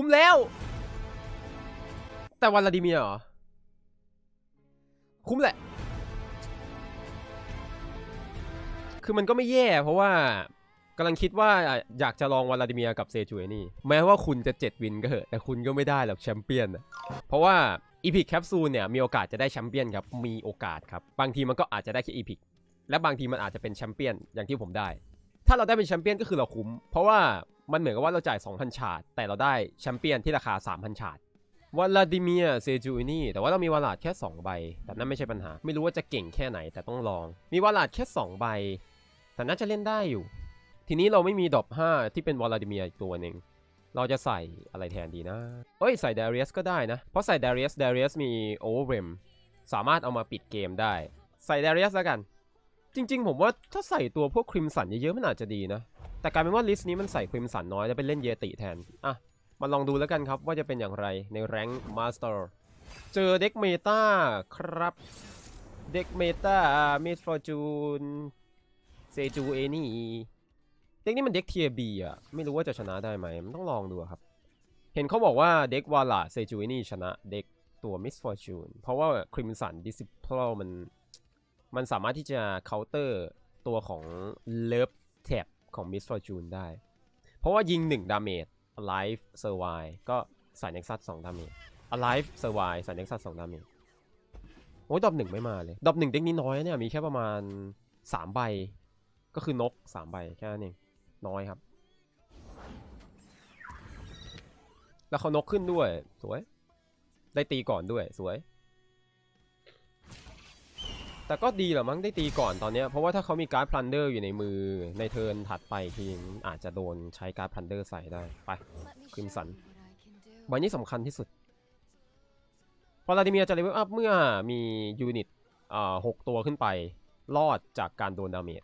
คุ้มแล้ว แต่วันลาดิเมียเหรอ คุ้มแหละ คือมันก็ไม่แย่เพราะว่ากำลังคิดว่าอยากจะลองวลาดิเมียกับเซจูเอนี่ แม้ว่าคุณจะ 7 วินก็เหอะ แต่คุณก็ไม่ได้หรอกแชมเปี้ยนอะเพราะว่าอีพิกแคปซูลเนี่ยมีโอกาสจะได้แชมเปี้ยนครับ มีโอกาสครับ บางทีมันก็อาจจะได้แค่อีพิกและบางทีมันอาจจะเป็นแชมเปี้ยนอย่างที่ผมได้ ถ้าเราได้เป็นแชมเปี้ยนก็คือเราคุ้ม เพราะว่า มันเหมือนกับว่าเราจ่าย 2,000 ชาร์ตแต่เราได้แชมเปี้ยนที่ราคา 3,000 ชาร์ตวลาดิเมียเซจูอินี่แต่ว่าเรามีวาลาดแค่ 2 ใบ แต่นั่นไม่ใช่ปัญหา ไม่รู้ว่าจะเก่งแค่ไหนแต่ต้องลอง มีวาลาดแค่ 2 ใบ แต่น่าจะเล่นได้อยู่ ทีนี้เราไม่มีดอป5ที่เป็นวลาดิเมียอีกตัวหนึ่งเราจะใส่อะไรแทนดีนะ เอ้ยใส่ดาริ u สก็ได้นะ เพราะใส่ดาริ u สดาริ u สมีโอเวอร์เรมสามารถเอามาปิดเกมได้ ใส่ดาริ u สแล้วกัน จริง ๆ ผมว่าถ้าใส่ตัวพวกคริมสันเยอะๆมันอาจจะดีนะ แต่กลายเป็นว่าลิสต์นี้มันใส่คริมสันน้อยแล้วไปเล่นเยติแทน อะ มาลองดูแล้วกันครับว่าจะเป็นอย่างไรในแรงมาสเตอร์เจอเด็กเมตาครับ เด็กเมตามิสฟอร์จูนเซจูเอนี่เด็กนี้มันเด็กเทียบีอะ ไม่รู้ว่าจะชนะได้ไหมมันต้องลองดูครับ เห็นเขาบอกว่าเด็กวาลาเซจูเอนี่ชนะเด็กตัวมิสฟอร์จูนเพราะว่าคริมสันดิสิพลมัน มันสามารถที่จะเคาน์เตอร์ตัวของเลิฟแท็บ ของมิสฟอร์จูนได้ เพราะว่ายิง 1 ดาเมจ alive survive ก็ใส่ Nexus 2ดาเมจ alive survive ใส่ Nexus 2ดาเมจ โอ้ยดอปหนึ่งไม่มาเลย ดอปหนึ่งเด็กนี้น้อยเนี่ย มีแค่ประมาณ 3 ใบ ก็คือนก 3 ใบ แค่นั้นเอง น้อยครับ แล้วเขานกขึ้นด้วย สวย ได้ตีก่อนด้วย สวย แต่ก็ดีแหละมั้งได้ตีก่อนตอนนี้เพราะว่าถ้าเขามีการ์ดพลันเดอร์อยู่ในมือในเทิร์นถัดไปทีมอาจจะโดนใช้การ์ดพลันเดอร์ใส่ได้ไป Crimson ใบนี้สำคัญที่สุดวลาดิเมียจะเลเวลอัพเมื่อมียูนิตอ่าหกตัวขึ้นไป รอดจากการโดนดาเมจ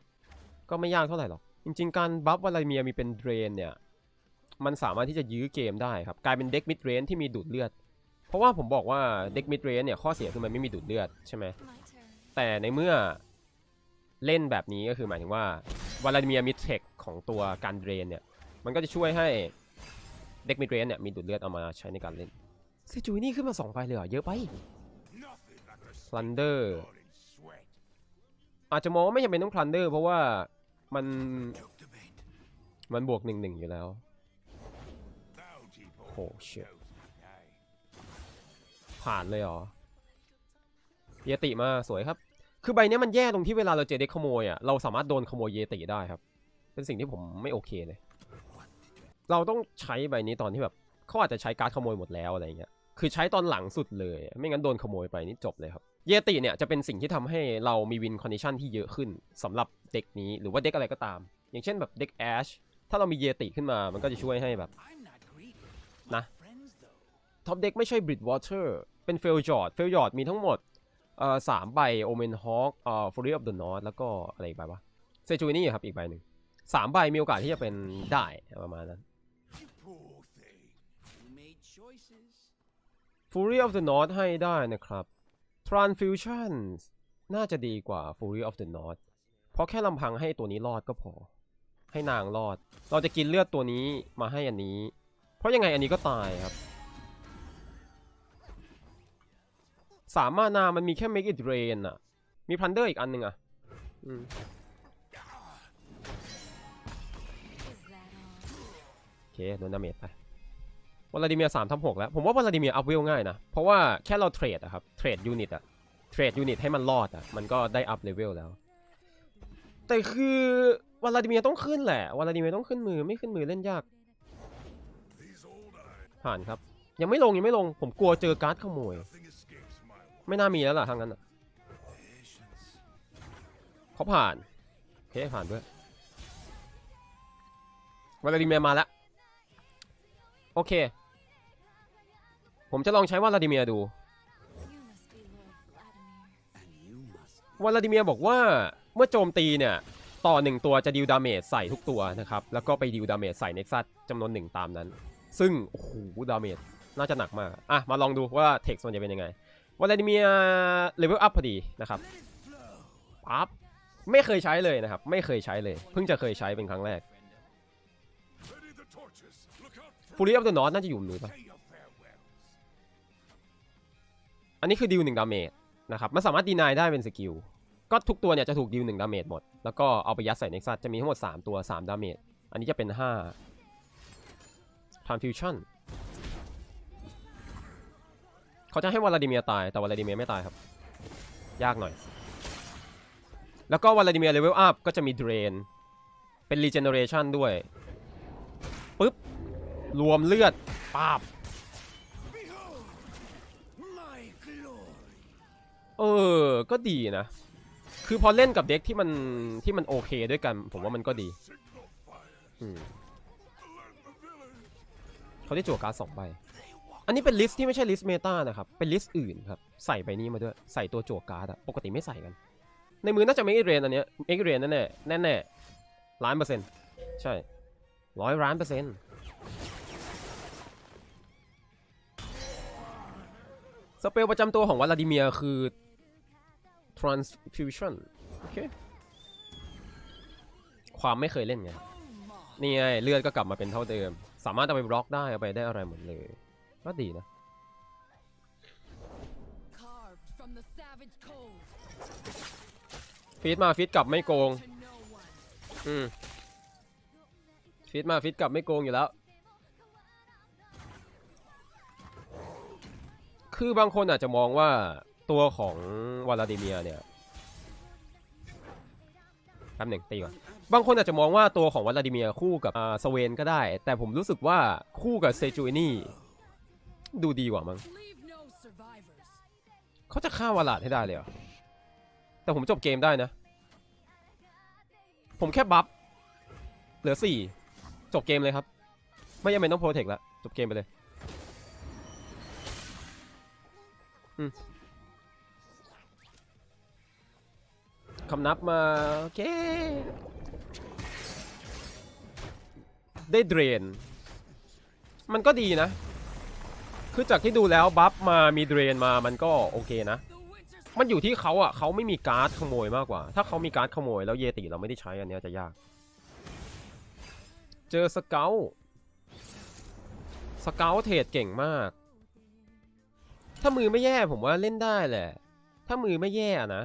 ก็ไม่ยากเท่าไหร่หรอก จริง ๆ การบัฟวลาดิเมียมีเป็นเดรนเนี่ย มันสามารถที่จะยื้อเกมได้ครับ กลายเป็นเด็กมิดเรนที่มีดูดเลือด เพราะว่าผมบอกว่าเด็กมิดเรนเนี่ย ข้อเสียคือมันไม่มีดูดเลือดใช่ไหม แต่ในเมื่อเล่นแบบนี้ก็คือหมายถึงว่าวลาดิเมียมิดเทคของตัวการเดรนเนี่ย มันก็จะช่วยให้เด็กมิดเรนเนี่ยมีดูดเลือดเอามาใช้ในการเล่นเซจูนี่ขึ้นมา2ไฟเลยเหรอเยอะไปพลันเดอร์อาจจะมองว่าไม่จำเป็นต้องพลันเดอร์เพราะว่ามันมันบวกหนึ่งหนึ่งอยู่แล้วโอ้เชี่ยผ่านเลยเหรอ เยติมาสวยครับ คือใบนี้มันแย่ตรงที่เวลาเราเจอเด็กขโมยอะเราสามารถโดนขโมยเยติได้ครับ เป็นสิ่งที่ผมไม่โอเคเลย เราต้องใช้ใบนี้ตอนที่แบบเขาอาจจะใช้การ์ดขโมยหมดแล้วอะไรเงี้ยคือใช้ตอนหลังสุดเลย ไม่งั้นโดนขโมยไปนี่จบเลยครับ เยติเนี่ยจะเป็นสิ่งที่ทำให้เรามีวินคอนดิชันที่เยอะขึ้นสำหรับเด็กนี้หรือว่าเด็กอะไรก็ตาม อย่างเช่นแบบเด็กแอชถ้าเรามีเยติขึ้นมามันก็จะช่วยให้แบบนะท็อปเด็กไม่ใช่บริดวอเตอร์เป็นเฟลจอร์ดเฟลจอร์ดมีทั้งหมด เอ่อสามใบโอเมนฮอคเอ่อฟอรีออฟเดอะนอตแล้วก็อะไรอีกใบวะเซจูนี่ครับอีกใบหนึ่งสามใบมีโอกาสที่จะเป็นได้ประมาณนั้น Fury of the North ให้ได้นะครับ Transfusion น่าจะดีกว่า Fury of the North เพราะแค่ลำพังให้ตัวนี้รอดก็พอ ให้นางรอด เราจะกินเลือดตัวนี้มาให้อันนี้ เพราะยังไงอันนี้ก็ตายครับ สามมานามันมีแค่ Make it rain อะมี Plunder อีกอันหนึ่งอะอืมโอเคโดนดาเมจไปวลาดิเมียสามทับหกแล้ว ผมว่าวลาดิเมียอัพเวลง่ายนะ เพราะว่าแค่เราเทรดอะครับ เทรดยูนิตอะเทรดยูนิตให้มันรอดอะมันก็ได้อัพเลเวลแล้ว แต่คือวลาดิเมียต้องขึ้นแหละวลาดิเมียต้องขึ้นมือไม่ขึ้นมือเล่นยาก ผ่านครับ ยังไม่ลงยังไม่ลง ผมกลัวเจอการ์ดขโมย ไม่น่ามีแล้วล่ะทางนั้นอะเขาผ่านโอเคผ่านด้วยวลาดิเมียมาแล้ว โอเค ผมจะลองใช้วลาดิเมียดูวลาดิเมียบอกว่าเมื่อโจมตีเนี่ย ต่อหนึ่งตัวจะดิวดาเมจใส่ทุกตัวนะครับ แล้วก็ไปดิวดาเมจใส่เน็กซัสจำนวนหนึ่งตามนั้น ซึ่ง โอ้โห ดาเมจน่าจะหนักมาก อะ มาลองดูว่าเท็กซ์มันจะเป็นยังไง วลาดิเมียเลเวลอัพพอดีนะครับปั๊บไม่เคยใช้เลยนะครับ ไม่เคยใช้เลย เพิ่งจะเคยใช้เป็นครั้งแรกฟูรี่ออฟเดอะนอตน่าจะอยู่มือปะอันนี้คือดิวหนึ่งดาเมจนะครับ มันสามารถดีนายได้เป็นสกิล ก็ทุกตัวเนี่ยจะถูกดิวหนึ่งดาเมจหมด แล้วก็เอาไปยัดใส่เน็กซัสจะมีทั้งหมด 3 ตัว 3 ดาเมจ อันนี้จะเป็น 5 Transfusion เขาจะให้วลาดิเมียตาย แต่วลาดิเมียไม่ตายครับ ยากหน่อย แล้วก็วลาดิเมียเลเวลอัพก็จะมี Drain เป็น Regeneration ด้วย ปึ๊บ รวมเลือดปาบเออ ก็ดีนะ คือพอเล่นกับเด็กที่มันที่มันโอเคด้วยกัน ผมว่ามันก็ดีเขาได้จั่วการ์ดสองใบ อันนี้เป็นลิสต์ที่ไม่ใช่ลิสต์เมตานะครับ เป็นลิสต์อื่นครับ ใส่ใบนี้มาด้วย ใส่ตัวจั่วการ์ดอะปกติไม่ใส่กัน ในมือน่าจะไม่เรนอันเนี้ยเอ็กเรนแน่แน่แน่แน่ล้านเปอร์เซ็นต์ใช่ร้อยล้านเปอร์เซ็นต์สเปลประจำตัวของวลาดิเมียคือ transfusion โอเค ความไม่เคยเล่นไง นี่ไง เลือดก็กลับมาเป็นเท่าเดิม สามารถเอาไปบล็อกได้ เอาไปได้อะไรหมดเลย ก็ดีนะ Carved from the savage cold ฟีดมาฟีดกลับไม่โกง to no one. อืมฟีดมาฟีดกลับไม่โกงอยู่แล้ว คือบางคนอาจจะมองว่าตัวของวลาดิเมียเนี่ยแป๊บหนึ่งตีก่อน บางคนอาจจะมองว่าตัวของวลาดิเมียคู่กับอ่าสเวนก็ได้ แต่ผมรู้สึกว่าคู่กับเซจูนี่ ดูดีกว่ามั้ง Leave no survivors. เขาจะฆ่าวาลาดให้ได้เลยเหรอแต่ผมจบเกมได้นะ ผมแค่บัฟเหลือสี่จบเกมเลยครับ ไม่จำเป็นต้องโปรเทคแล้วจบเกมไปเลยอืมคำนับมาโอเค ได้เดรน มันก็ดีนะ คือจากที่ดูแล้วบัฟมามีเดรนมามันก็โอเคนะ มันอยู่ที่เขาอะเขาไม่มีการ์ดขโมยมากกว่า ถ้าเขามีการ์ดขโมยแล้วเยติเราไม่ได้ใช้อันนี้จะยาก เจอสเกลสเกลเทรดเก่งมาก ถ้ามือไม่แย่ผมว่าเล่นได้แหละ ถ้ามือไม่แย่นะ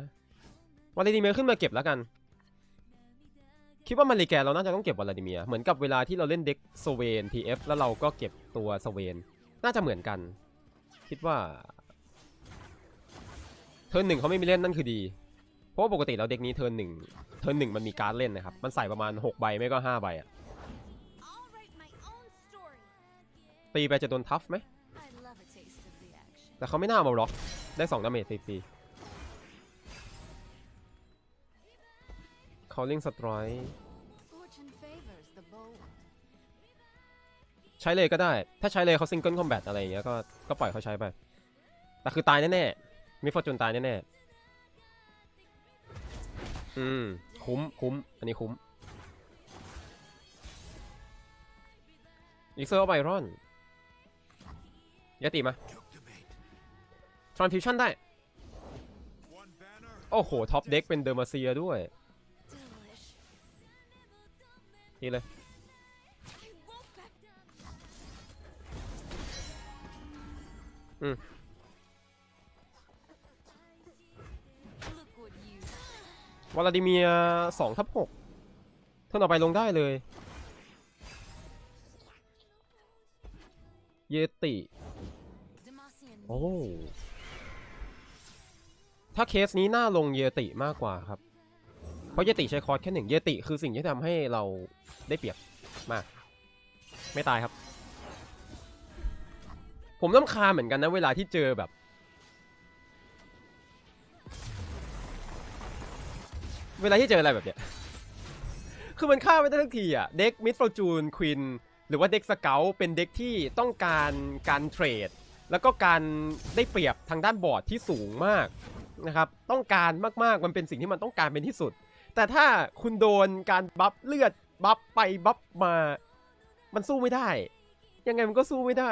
วลาดิเมียร์ขึ้นมาเก็บแล้วกัน คิดว่ามาริแกนเราน่าจะต้องเก็บวลาดิเมียร์เหมือนกับเวลาที่เราเล่นเด็กสเวน TF แล้วเราก็เก็บตัวสเวน น่าจะเหมือนกัน คิดว่า เทิร์นหนึ่งเขาไม่มีเล่นนั่นคือดี เพราะว่าปกติแล้วเด็กนี้เทิร์นหนึ่งเทิร์นหนึ่งมันมีการ์ดเล่นนะครับ มันใส่ประมาณ 6 ใบไม่ก็ 5 ใบอะตีไปจะโดนทัฟไหม แต่เขาไม่น่าเอามาบล็อกได้2ดาเมจฟรีๆ calling strike Fortune ใช้เลยก็ได้ ถ้าใช้เลยเขาซิงเกิลคอมแบทอะไรอย่างเงี้ยก็ก็ปล่อยเขาใช้ไป แต่คือตายแน่ๆมีฟอร์จูนตายแน่ๆอืมคุ้มคุ้มอันนี้คุ้มอีกเซอร์ไบรอนยาติมาทรานฟิวชั่นได้ โอ้โห ท็อปเด็กเป็นเดอร์มาเซียด้วย Delicious. นี่เลย อืมวลาดิเมียสองทับหกเท่าต่อไปลงได้เลย เยติ โอ้ ถ้าเคสนี้น่าลงเยติมากกว่าครับ เพราะเยติใช้คอร์สแค่หนึ่งเยติคือสิ่งที่ทำให้เราได้เปรียบมาก ไม่ตายครับ ผมต้องคาเหมือนกันนะเวลาที่เจอแบบ เวลาที่เจออะไรแบบเนี้ย คือมันฆ่าไม่ได้ทักทีอะ เด็กมิดฟอร์จูนควินหรือว่าเด็กสเกลเป็นเด็กที่ต้องการการเทรด แล้วก็การได้เปรียบทางด้านบอร์ดที่สูงมากนะครับ ต้องการมากๆ มันเป็นสิ่งที่มันต้องการเป็นที่สุด แต่ถ้าคุณโดนการบัฟเลือดบัฟไปบัฟมา มันสู้ไม่ได้ ยังไงมันก็สู้ไม่ได้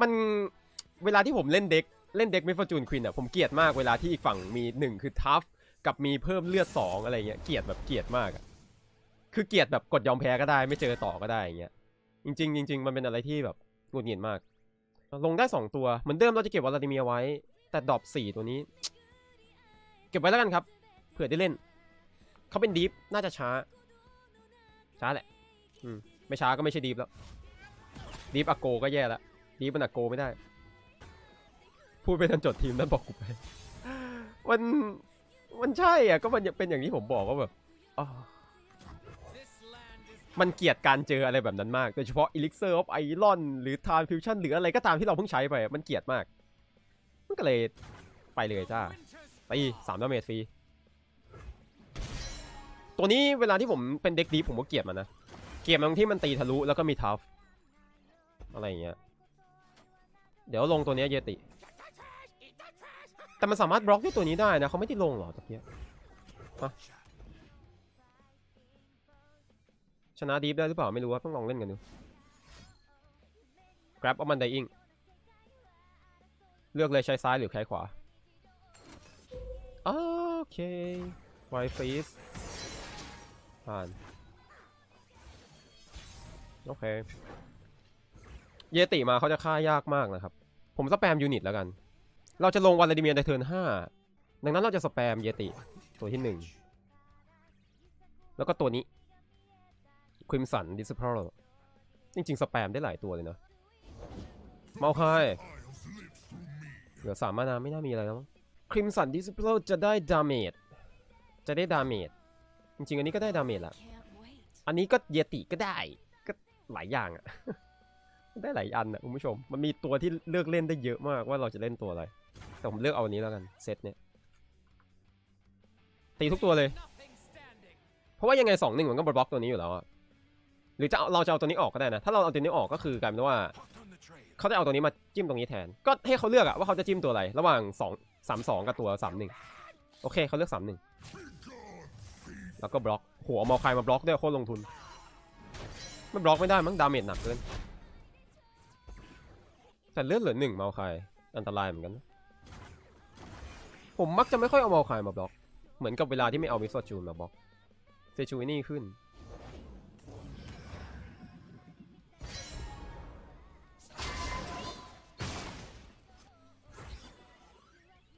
มันเวลาที่ผมเล่นเด็กเล่นเด็กไมิดฟอร์จูนควินอะผมเกลียดมากเวลาที่อีกฝั่งมีหนึ่งคือทัฟกับมีเพิ่มเลือดสองอะไรเงี้ยเกลียดแบบเกลียดมากอะคือเกลียดแบบกดยอมแพ้ก็ได้ไม่เจอต่อก็ได้อย่างเงี้ยจริงๆจริงๆมันเป็นอะไรที่แบบหงุดหงิดมาก ลงได้ 2 ตัว เหมือนเดิมเราจะเก็บวลาดิเมียไว้ แต่ดรอป4ตัวนี้ เก็บไว้แล้วกันครับ เผื่อได้เล่น เขาเป็นดีฟน่าจะช้า ช้าแหละ อืม ไม่ช้าก็ไม่ใช่ดีฟแล้ว ดีฟอโกก็แย่แล้ว ดีฟมันอะโกไม่ได้ พูดไปทันจดทีมนั้นบอกกูไป มันมันใช่อะก็มันเป็นอย่างที่ผมบอกว่าแบบอ๋อมันเกลียดการเจออะไรแบบนั้นมากโดยเฉพาะ Elixir of Iron หรือ Time Fusion หรืออะไรก็ตามที่เราเพิ่งใช้ไป มันเกลียดมาก มันก็เลยไปเลยจ้าตีสามดาเมจฟรีตัวนี้เวลาที่ผมเป็นเด็กดีผมก็เกลียดมันนะ เกลียดตรงที่มันตีทะลุแล้วก็มีทัฟอะไรอย่างเงี้ย เดี๋ยวลงตัวนี้เยติ แต่มันสามารถบล็อกด้วยตัวนี้ได้นะเขาไม่ได้ลงหรอตะเกียชนะดีฟได้หรือเปล่าไม่รู้ว่าต้องลองเล่นกันดู grab เอามันไดอิงเลือกเลยใช้ซ้ายหรือใช้ขวา โอเคไวฟีสผ่าน โอเค เยติมาเขาจะฆ่ายากมากนะครับ ผมสแปมยูนิตแล้วกัน เราจะลงวลาดิเมียร์ในเทิร์นห้าดังนั้นเราจะสแปมเยติตัวที่หนึ่งแล้วก็ตัวนี้ควิมสันดิสเพลจริงๆ สแปมได้หลายตัวเลยนะเมาคายเหลือสามมานาไม่น่ามีอะไรแล้วคริมสันดิสเพลจะได้ดาเมจจะได้ดาเมจจริงๆ อันนี้ก็ได้ดาเมจละอันนี้ก็เยติก็ได้ก็หลายอย่างอะ ได้หลายอันอะคุณผู้ชม มันมีตัวที่เลือกเล่นได้เยอะมากว่าเราจะเล่นตัวอะไร แต่ผมเลือกเอาอันนี้แล้วกันเซตเนี่ย ตีทุกตัวเลย เพราะว่ายังไงสองหนึ่งมันก็บล็อกตัวนี้อยู่แล้วอะหรือจะเอาเราจะเอาตัวนี้ออกก็ได้นะ ถ้าเราเอาตัวนี้ออกก็คือกลายเป็นว่า เขาจะเอาตัวนี้มาจิ้มตรงนี้แทน ก็ให้เขาเลือกอะว่าเขาจะจิ้มตัวอะไร ระหว่างสองสามสองกับตัวสามหนึ่งโอเคเขาเลือกสามหนึ่งแล้วก็บล็อกหัวมอคายมาบล็อกด้วยโคตรลงทุน มันบล็อกไม่ได้มั้งดาเมจหนักเกิน แต่เลือดเหลือหนึ่งเมาคายอันตรายเหมือนกัน ผมมักจะไม่ค่อยเอาเมาคายมาบล็อก เหมือนกับเวลาที่ไม่เอามิสโซจูนมาบล็อก เซจูนี่ขึ้น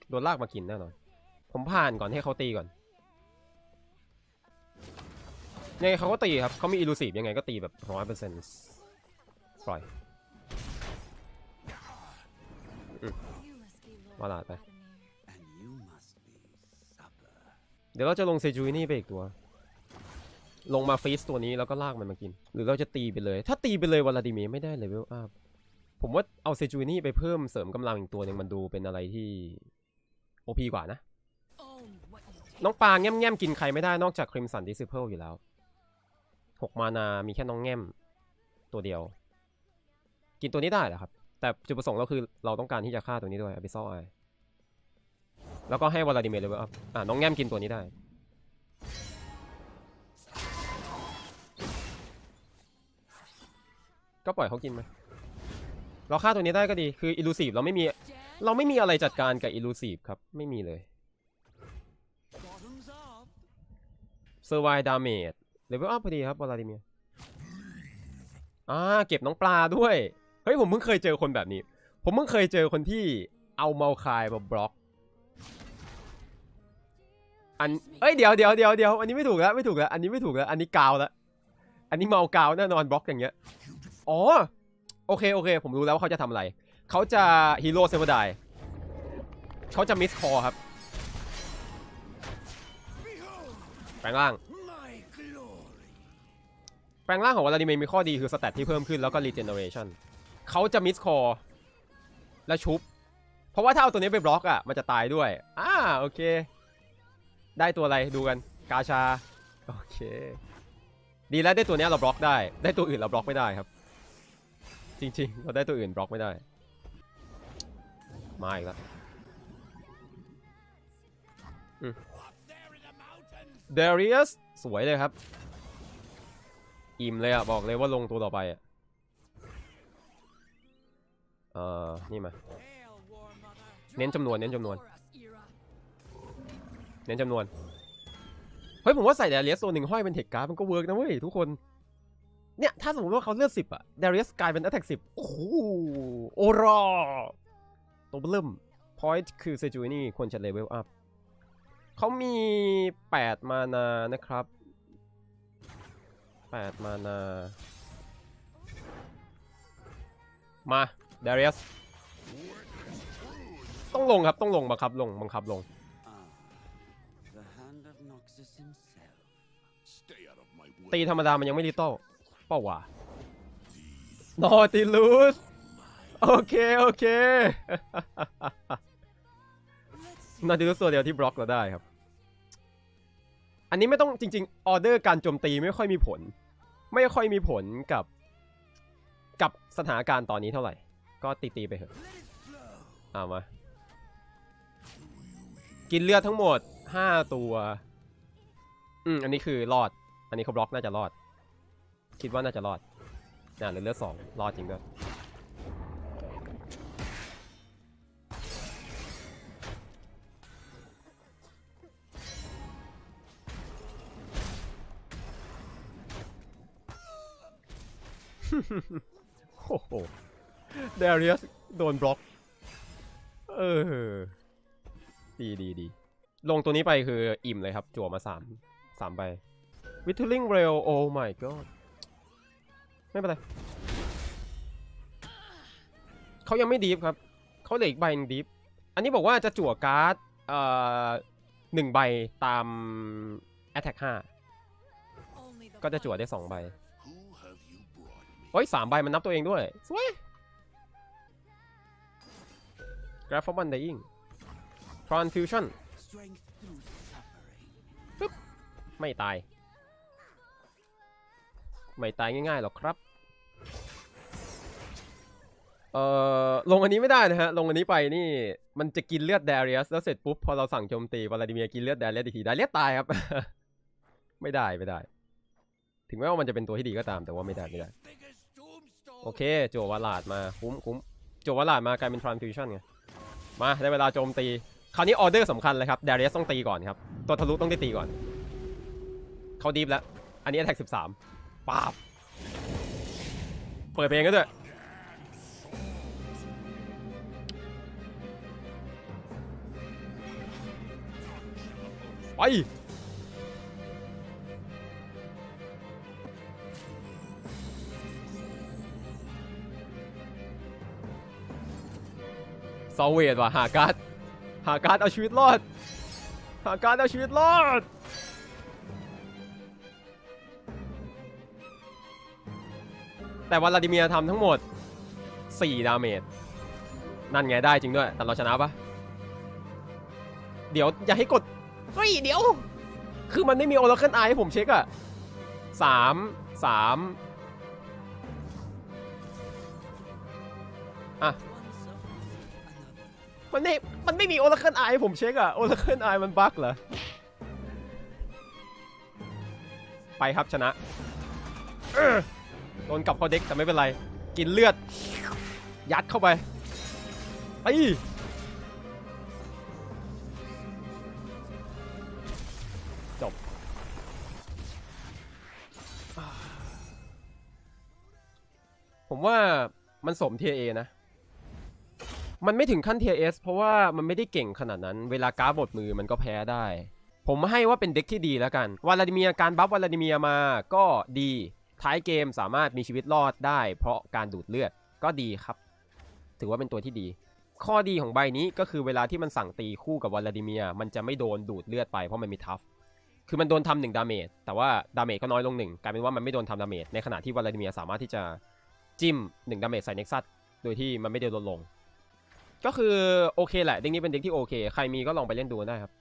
โดนลากมากินแน่นอน ผมผ่านก่อนให้เขาตีก่อนยังไงเขาก็ตีครับ เขามีอิลูซีฟยังไงก็ตีแบบร้อยเปอร์เซ็นต์ปล่อย You must be Lord Voilà, Vladimir. And you must be supper. เดี๋ยวเราจะลงเซจูนี่ไปอีกตัว ลงมาฟีสตัวนี้แล้วก็ลากมันมากิน หรือเราจะตีไปเลย ถ้าตีไปเลยวลาดิเมียร์ไม่ได้เลเวลอัพผมว่าเอาเซจูนี่ไปเพิ่มเสริมกำลังอีกตัวหนึงมันดูเป็นอะไรที่โอพีกว่านะ Own what you take. น้องปลาแง่มๆกินใครไม่ได้นอกจากคริมสันดิซิเพิลอยู่แล้วหกมานามีแค่น้องแง่มตัวเดียว กินตัวนี้ได้เหรอครับ แต่จุดประสงค์เราคือเราต้องการที่จะฆ่าตัวนี้ด้วยอ b ิซ a l ไอแล้วก็ให้วลาดิเมียร์เลยว่าอ่าน้องแง่มกินตัวนี้ได้ ก็ปล่อยเขากินไปเราฆ่าตัวนี้ได้ก็ดีคืออิลูซีฟเราไม่มีเราไม่มีอะไรจัดการกับอิลูซีฟครับ ไม่มีเลยเซอร์ไวดาเมจเลเวลอัพพอดีครับวลาดิเมียร์อ่าเก็บน้องปลาด้วย เฮ้ยผมเพิ่งเคยเจอคนแบบนี้ ผมเพิ่งเคยเจอคนที่เอาเมาคายมาบล็อกอันเอ้ยเดี๋ยวเดี๋ยวเดี๋ยวเดี๋ยวอันนี้ไม่ถูกแล้วไม่ถูกแล้วอันนี้ไม่ถูกแล้วอันนี้กาวแล้วอันนี้เมากาวแน่นอนบล็อกอย่างเงี้ยอ๋อโอเคโอเค ผมรู้แล้วว่าเขาจะทำอะไร เขาจะฮีโร่เซเวอร์ไดเขาจะมิสคอครับแปลงร่างแปลงร่างของวลาดิเมียมีข้อดีคือสเตตที่เพิ่มขึ้นแล้วก็รีเจนเนอเรชัน เขาจะมิสคอร์และชุบ เพราะว่าถ้าเอาตัวนี้ไปบล็อกอะ มันจะตายด้วย อ่า โอเค ได้ตัวอะไรดูกัน กาชา โอเค ดีแล้วได้ตัวนี้เราบล็อกได้ ได้ตัวอื่นเราบล็อกไม่ได้ครับ จริงๆ เราได้ตัวอื่นบล็อกไม่ได้ มาอีกแล้ว Up there in the mountains. เดริอัสสวยเลยครับ อิ่มเลยอะบอกเลยว่าลงตัวต่อไปอะ เอ่อ นี่มา เน้นจำนวน เน้นจำนวน เน้นจำนวน เฮ้ย ผมว่าใส่แดเลียสตัวหนึ่งห้อยเป็นเทคการ์ดมันก็เวิร์กนะเว้ยทุกคน เนี่ย ถ้าสมมติว่าเขาเลือดสิบอะเดริสกลายเป็น attack สิบโอ้โห โอรอตัวเริ่ม point คือเซจูนี่ควรจะเลเวลอัพเขามี 8 มานานะครับ 8 มานา มา เดริสต้องลงครับต้องลงบังคับลงบังคับลง Ah, the hand of Noxus himself. Stay out of my way. ตีธรรมดามันยังไม่ดิจิตอลเป้าวะนอติลูสโอเค โอเคนอติลูสตัวเดียวที่บล็อกเราได้ครับ อันนี้ไม่ต้องจริงๆออเดอร์การโจมตีไม่ค่อยมีผล ไม่ค่อยมีผลกับกับสถานการณ์ตอนนี้เท่าไหร่ ก็ตีตีไปเถอะเอามา กินเลือดทั้งหมด5ตัว อืม อันนี้คือรอด อันนี้เขาบล็อกน่าจะรอด คิดว่าน่าจะรอดน่าเหลือเลือดสองรอดจริงด้วยโอ้โห เดริอัสโดนบล็อก เออ ดีดีดี ลงตัวนี้ไปคืออิ่มเลยครับ จั่วมาสามสามใบวิท l ลิงเรลโอ้ my god ไม่เป็นไรเขายังไม่ดีฟครับ เขาเหลืออีกใบหนึงดีฟอันนี้บอกว่าจะจั่วการ์ดเอ่อหนึ่งใบตาม Attack 5 Only the ก็จะจั่วได้สองใบโอ้ยสามใบมันนับตัวเองด้วย สวย Grab for one dying Transfusion Strength through suffering. ไม่ตาย ไม่ตายง่ายๆหรอกครับ เอ่อ ลงอันนี้ไม่ได้นะฮะ ลงอันนี้ไปนี่ มันจะกินเลือดแดเรียสแล้วเสร็จปุ๊บ พอเราสั่งโจมตีวลาดิเมียร์กินเลือดแดเรียสอีกทีแดเรียสตายครับ ไม่ได้ไม่ได้ ถึงแม้ว่ามันจะเป็นตัวที่ดีก็ตามแต่ว่าไม่ได้ไม่ได้ Biggest tombstone. โอเค โจวาลาดมาคุ้มคุ้มโจวาลาดมากลายเป็น transfusion ไง มาได้เวลาโจมตี คราวนี้ออเดอร์สำคัญเลยครับเดเรียสต้องตีก่อนครับ ตัวทะลุต้องได้ตีก่อน เขาดีฟแล้ว อันนี้แท็กสิบสามป๊าบ เปิดเพลงก็ด้วยไป ซาเวดว่ะหาการ์ดหาการ์ดเอาชีวิตรอด หาการ์ดเอาชีวิตรอดแต่วลาดิเมียทำทั้งหมด 4 ดาเมจ นั่นไงได้จริงด้วย แต่เราชนะปะเดี๋ยวอย่าให้กดเฮ้ยเดี๋ยว คือมันไม่มีโอ r a เคิลไอให้ผมเช็คอะสามสามอะ มันไม่มันไม่มีโอ r a เคิลไอผมเช็คอะโอ r a เคิลไอมันบั๊กเหรอ ไปครับชนะ โดนกลับเข้าเด็กแต่ไม่เป็นไร กินเลือด ยัดเข้าไปไปจบ ผมว่ามันสมเทเอนะ มันไม่ถึงขั้นเทียเอสเพราะว่ามันไม่ได้เก่งขนาดนั้น เวลาการ์ดบดมือมันก็แพ้ได้ ผมให้ว่าเป็นเด็กที่ดีแล้วกัน วลาดิเมียการบัฟวลาดิเมียมาก็ดี ท้ายเกมสามารถมีชีวิตรอดได้ เพราะการดูดเลือดก็ดีครับ ถือว่าเป็นตัวที่ดี ข้อดีของใบนี้ก็คือเวลาที่มันสั่งตีคู่กับวลาดิเมีย มันจะไม่โดนดูดเลือดไปเพราะมันมีทัฟคือมันโดนทำหนึ่งดาเมจแต่ว่าดาเมจก็น้อยลงหนึ่งกลายเป็นว่ามันไม่โดนทำดาเมจในขณะที่วลาดิเมียสามารถที่จะจิ้มหนึ่งดาเมจใส่เน็กซัสโดยที่มันไม่ได้ลดลง ก็คือโอเคแหละเด็กนี้เป็นเด็กที่โอเค ใครมีก็ลองไปเล่นดูได้ครับ